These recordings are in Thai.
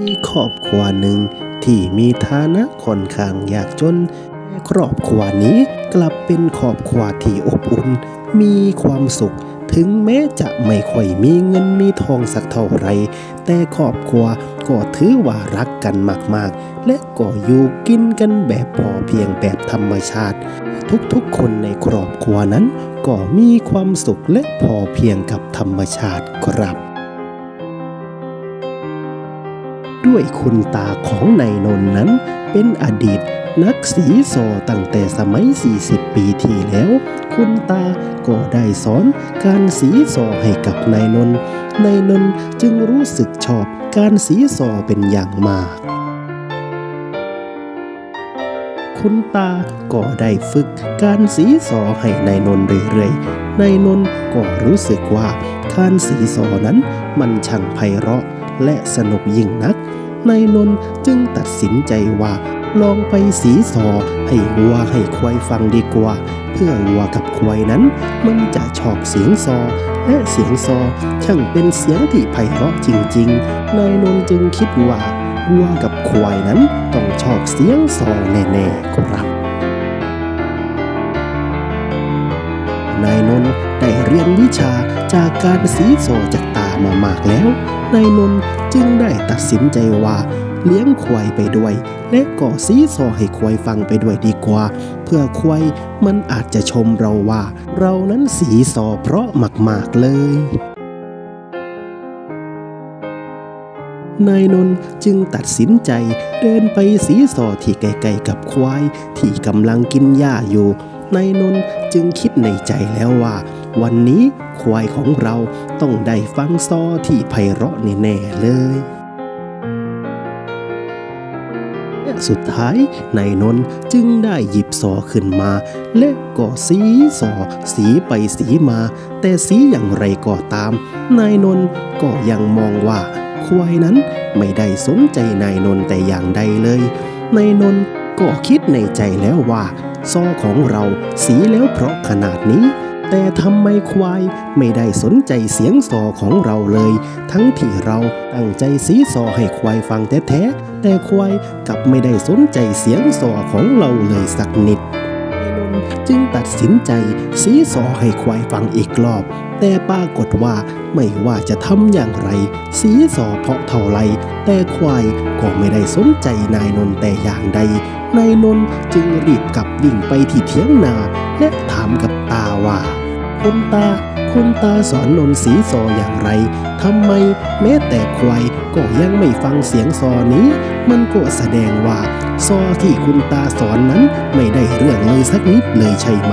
มีครอบครัวหนึ่งที่มีฐานะค่อนข้างยากจนแต่ครอบครัวนี้กลับเป็นครอบครัวที่อบอุ่น มีความสุข ถึงแม้จะไม่ค่อยมีเงินมีทองสักเท่าไร แต่ครอบครัวก็ถือว่ารักกันมากๆ และก็อยู่กินกันแบบพอเพียงแบบธรรมชาติ ทุกๆ คนในครอบครัวนั้น ก็มีความสุขและพอเพียงกับธรรมชาติครับ ด้วยคุณตาของนายนนท์นั้น เป็นอดีตนักสีโซตั้งแต่สมัย 40 ปีที่แล้ว คุณตาก็ได้สอนการสีโซให้กับนายนนท์นายนนท์จึงรู้สึกชอบการสีโซเป็นอย่างมาก คุณตาก็ได้ฝึกการสีสอให้นายนนท์เรื่อยๆนายนนท์ก็รู้สึกว่าการสีสอนั้นมันช่างไพเราะ และสนุกยิ่งนัก นายนนท์จึงตัดสินใจว่า ลองไปสีสอให้วัวให้ควายฟังดีกว่า เพื่อวัวกับควายนั้น มันจะชอบเสียงซอ และเสียงซอช่างเป็นเสียงที่ไพเราะจริงๆ นายนนท์จึงคิดว่าวัวกับควายนั้นต้องชอบเสียงซอแน่ๆครับนายนนท์ได้เรียนวิชาจากการสีโซจากตามามากแล้ว นายนนท์จึงได้ตัดสินใจว่าเลี้ยงควายไปด้วย และก็สีโซให้ควายฟังไปด้วยดีกว่า เพื่อควายมันอาจจะชมเราว่า เรานั้นสีโซเพราะมากๆเลยนายนนท์จึงตัดสินใจเดินไปสีสอที่ไกลๆกับควายที่กำลังกินหญ้าอยู่ นายนนท์จึงคิดในใจแล้วว่า วันนี้ควายของเราต้องได้ฟังซอที่ไพเราะแน่ๆเลยสุดท้ายนายนนท์จึงได้หยิบซอขึ้นมา และก็สีซอสีไปสีมา แต่สีอย่างไรก็ตาม นายนนท์ก็ยังมองว่า ควายนั้นไม่ได้สนใจนายนนท์แต่อย่างใดเลยนายนนท์ก็คิดในใจแล้วว่า ซอของเราสีแล้วเพราะขนาดนี้ แต่ทำไมควายไม่ได้สนใจเสียงซอของเราเลย ทั้งที่เราตั้งใจสีซอให้ควายฟังแท้ๆแต่ควายกลับไม่ได้สนใจเสียงซอของเราเลยสักนิดนายนนท์จึงตัดสินใจสีสอให้ควายฟังอีกรอบ แต่ปรากฏว่าไม่ว่าจะทำอย่างไร สีสอเพาะเท่าไร แต่ควายก็ไม่ได้สนใจนายนนท์แต่อย่างใดนายนนท์จึงรีบกลับวิ่งไปที่เถียงนา และถามกับ ว่า คุณตา คุณตาสอนนนสีซออย่างไรทำไมแม้แต่ควายก็ยังไม่ฟังเสียงซอนี้ มันก็แสดงว่า ซอที่คุณตาสอนนั้นไม่ได้เรื่องเลยสักนิดเลยใช่ไหม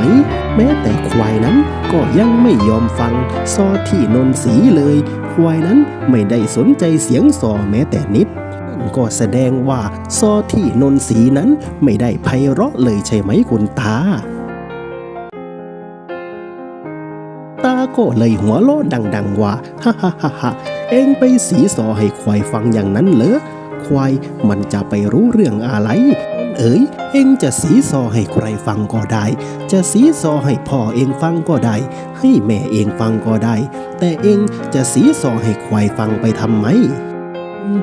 แม้แต่ควายนั้นก็ยังไม่ยอมฟัง ซอที่นนสีเลย ควายนั้นไม่ได้สนใจเสียงซอแม้แต่นิดมันก็แสดงว่าซอที่นนสีนั้นไม่ได้ไพเราะเลยใช่ไหมคุณตา ก็เลยหัวเราะดังๆว่าฮ่าฮ่าฮ่าฮ่าเองไปสีสอให้ควายฟังอย่างนั้นเหรอควายมันจะไปรู้เรื่องอะไรเอ๋ยเองจะสีซอให้ใครฟังก็ได้ จะสีซอให้พ่อเองฟังก็ได้ ให้แม่เองฟังก็ได้ แต่เองจะสีซอให้ควายฟังไปทำไม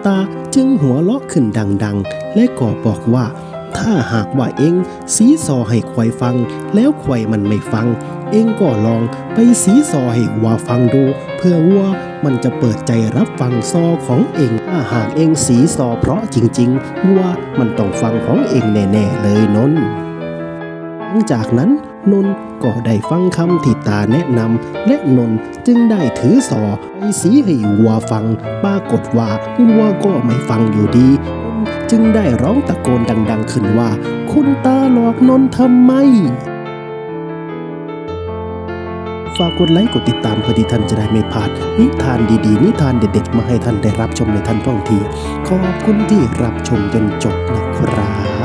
ตาจึงหัวเราะขึ้นดังๆ และก็บอกว่า ถ้าหากว่าเองสีซอให้ควายฟัง แล้วควายมันไม่ฟัง เองก็ลองไปสีซอให้วัวฟังดู เพื่อวัวมันจะเปิดใจรับฟังซอของเองถ้าหากเองสีซอเพราะจริงๆวัวมันต้องฟังของเองแน่ๆเลยนนหลังจากนั้นนนก็ได้ฟังคำที่ตาแนะนำและนนจึงได้ถือซอไปสีให้วัวฟัง ปรากฏว่าวัวก็ไม่ฟังอยู่ดี จึงได้ร้องตะโกนดัง ๆ ขึ้นว่า คุณตาหลอกนนทำไม ฝากกดไลค์กดติดตามเพื่อที่ท่านจะได้ไม่พลาด นิทานดีๆ นิทานเด็ดๆ มาให้ท่านได้รับชมในทันท่วงที ขอบคุณที่รับชมจนจบนะครับ